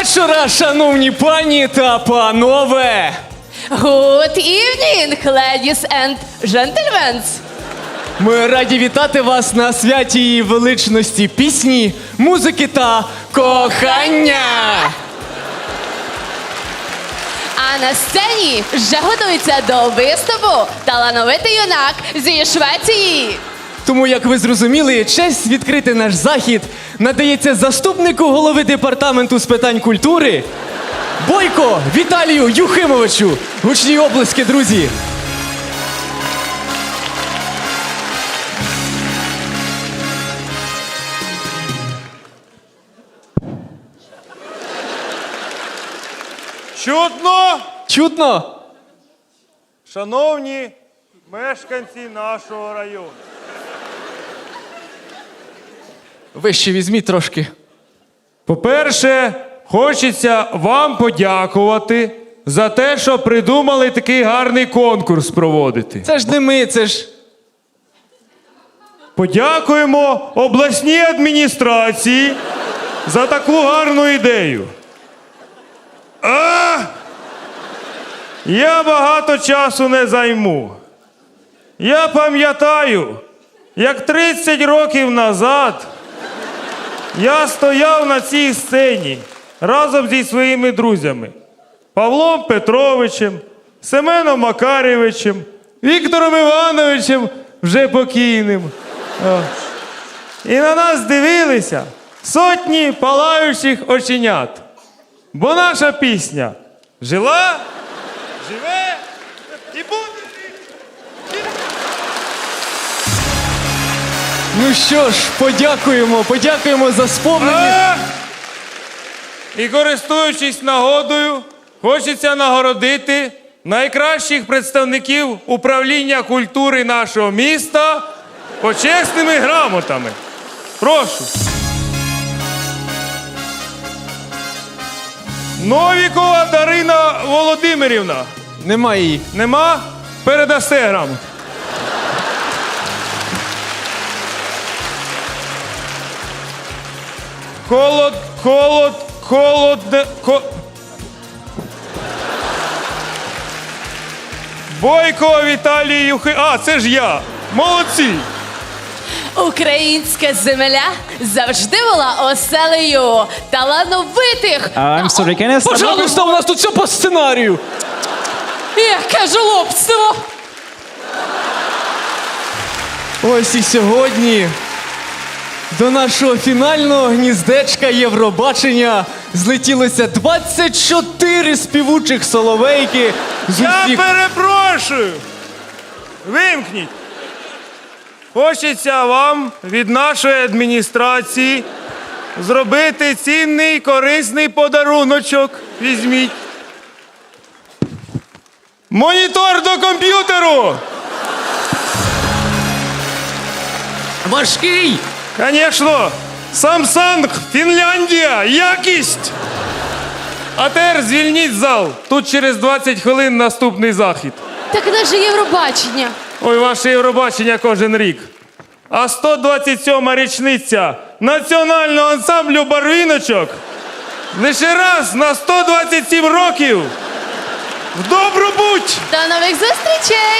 вечора, шановні пані та панове! Good evening, ladies and gentlemen. Ми раді вітати вас на святі її величності пісні, музики та кохання! А на сцені вже готується до виступу талановитий юнак зі Швеції. Тому, як ви зрозуміли, честь відкрити наш захід надається заступнику голови департаменту з питань культури Бойко Віталію Юхимовичу. Гучні облиски, друзі! Чудно, Чутно? шановні мешканці нашого району. Вище візьміть трошки. По-перше, хочеться вам подякувати за те, що придумали такий гарний конкурс проводити. Це ж не ми, це ж. Подякуємо обласній адміністрації за таку гарну ідею. А! Я багато часу не займу. Я пам'ятаю, як 30 років назад я стояв на цій сцені разом зі своїми друзями Павлом Петровичем, Семеном Макарєвичем, Віктором Івановичем, вже покійним. І на нас дивилися сотні палаючих оченят. Бо наша пісня жила, живе і буде. Ну що ж, подякуємо, подякуємо за сповнення. І користуючись нагодою, хочеться нагородити найкращих представників управління культури нашого міста почесними грамотами. Прошу. Новікова Дарина Володимирівна. Немає її. Нема? Передасте грамоту. Холод, холод, холод, ко... Бойко Віталій Юхи. А, це ж я. Молодці. Українська земля завжди була оселею талановитих. I'm sorry, can I start? Пожалуйста, у нас тут все по сценарію. Яке жлобство! Ось і сьогодні до нашого фінального гніздечка Євробачення злетілося 24 співучих соловейки з Я усіх. перепрошую. Вимкніть. Хочеться вам від нашої адміністрації зробити цінний корисний подаруночок. Візьміть. Монітор до комп'ютеру. Важкий! Звісно, Samsung, Фінляндія, якість. А тепер звільніть зал. Тут через 20 хвилин наступний захід. Так наше Євробачення. Ой, ваше Євробачення кожен рік. А 127 річниця національного ансамблю барвіночок лише раз на 127 років. В добру путь! До нових зустрічей!